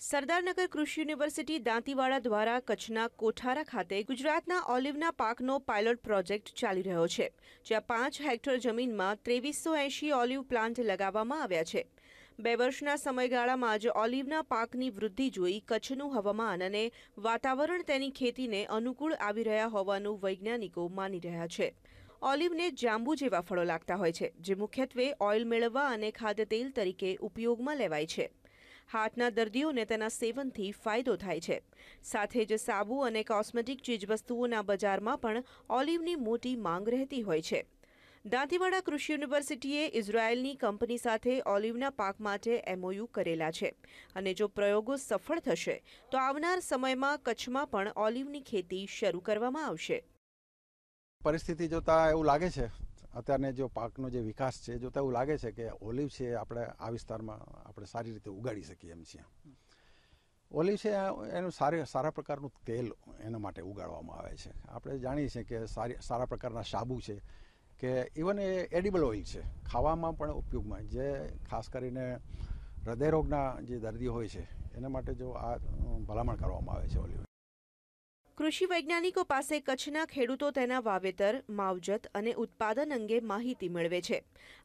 સરદારનગર કૃષિ યુનિવર્સિટી દાંતીવાડા દ્વારા કચ્છના કોઠારા ખાતે ગુજરાતના ઓલિવના પાકનો પાયલોટ પ્રોજેક્ટ ચાલી રહ્યો છે, જ્યાં પાંચ હેક્ટર જમીનમાં ત્રેવીસો એંશી ઓલિવ પ્લાન્ટ લગાવવામાં આવ્યા છે. બે વર્ષના સમયગાળામાં જ ઓલિવના પાકની વૃદ્ધિ જોઈ કચ્છનું હવામાન અને વાતાવરણ તેની ખેતીને અનુકૂળ આવી રહ્યા હોવાનું વૈજ્ઞાનિકો માની રહ્યા છે. ઓલિવને જાંબુ જેવા ફળો લાગતા હોય છે, જે મુખ્યત્વે ઓઇલ મેળવવા અને ખાદ્યતેલ તરીકે ઉપયોગમાં લેવાય છે. હાર્ટના દર્દીઓને તેના સેવનથી ફાયદો થાય છે. સાથે જ સાબુ અને કોસ્મેટિક ચીજવસ્તુઓના બજારમાં પણ ઓલિવની મોટી માંગ રહેતી હોય છે. દાંતીવાડા કૃષિ યુનિવર્સિટીએ ઇઝરાયેલની કંપની સાથે ઓલિવના પાક માટે એમઓયુ કરેલા છે અને જો પ્રયોગો સફળ થશે, તો આવનાર સમયમાં કચ્છમાં પણ ઓલિવની ખેતી શરૂ કરવામાં આવશે. પરિસ્થિતિ જોતા એવું લાગે છે અત્યારને જો પાકનો જે વિકાસ છે જોતા એવું લાગે છે કે ઓલિવ છે આપણે આ વિસ્તારમાં આપણે સારી રીતે ઉગાડી શકીએ એમ છીએ. ઓલિવ છે, એનું સારી, સારા પ્રકારનું તેલ એના માટે ઉગાડવામાં આવે છે. આપણે જાણીએ છીએ કે સારી, સારા પ્રકારના સાબુ છે, કે ઇવન એ એડિબલ ઓઇલ છે. ખાવામાં પણ ઉપયોગમાં, જે ખાસ કરીને હૃદયરોગના જે દર્દીઓ હોય છે, એના માટે જો આ ભલામણ કરવામાં આવે છે ઓલિવ. કૃષિ વૈજ્ઞાનિકો પાસે કચ્છના ખેડૂતો તેના વાવેતર, માવજત અને ઉત્પાદન અંગે માહિતી મેળવે છે.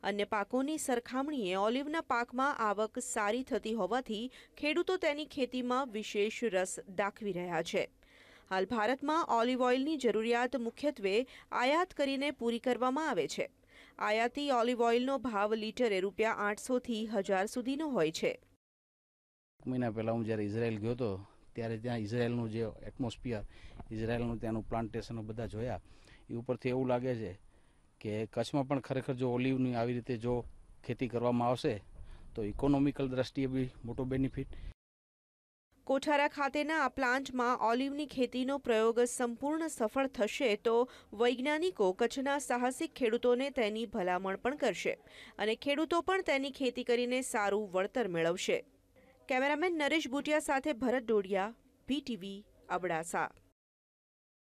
અન્ય પાકોની સરખામણીએ ઓલિવના પાકમાં આવક સારી થતી હોવાથી ખેડૂતો તેની ખેતીમાં વિશેષ રસ દાખવી રહ્યા છે. હાલ ભારતમાં ઓલિવ ઓઇલની જરૂરિયાત મુખ્યત્વે આયાત કરીને પૂરી કરવામાં આવે છે. આયાતી ઓલિવ ઓઇલનો ભાવ લીટરે રૂપિયા આઠસોથી હજાર સુધીનો હોય છે. મહિના પહેલાં હું જ્યારે ઇઝરાયલ ગયો હતો ત્યારે ત્યાં ઇઝરાયલનું જે એટમોસ્ફિયર ઇઝરાયલનું ત્યાંનું પ્લાન્ટેશનો બધા જોયા. એ ઉપરથી એવું લાગે છે કે કચ્છમાં પણ ખરેખર જો ઓલિવની આવી રીતે જો ખેતી કરવામાં આવશે, તો ઇકોનોમિકલ દ્રષ્ટિએ બી મોટો બેનિફિટ કોઠારા ખાતેના આ પ્લાન્ટમાં ઓલિવની ખેતીનો પ્રયોગ સંપૂર્ણ સફળ થશે તો વૈજ્ઞાનિકો કચ્છના સાહસિક ખેડૂતોને તેની ભલામણ પણ કરશે અને ખેડૂતો પણ તેની ખેતી કરીને સારું વળતર મેળવશે. કેમેરામેન નરેશ બુટિયા સાથે ભરત ડોડિયા બીટીવી અબડાસા.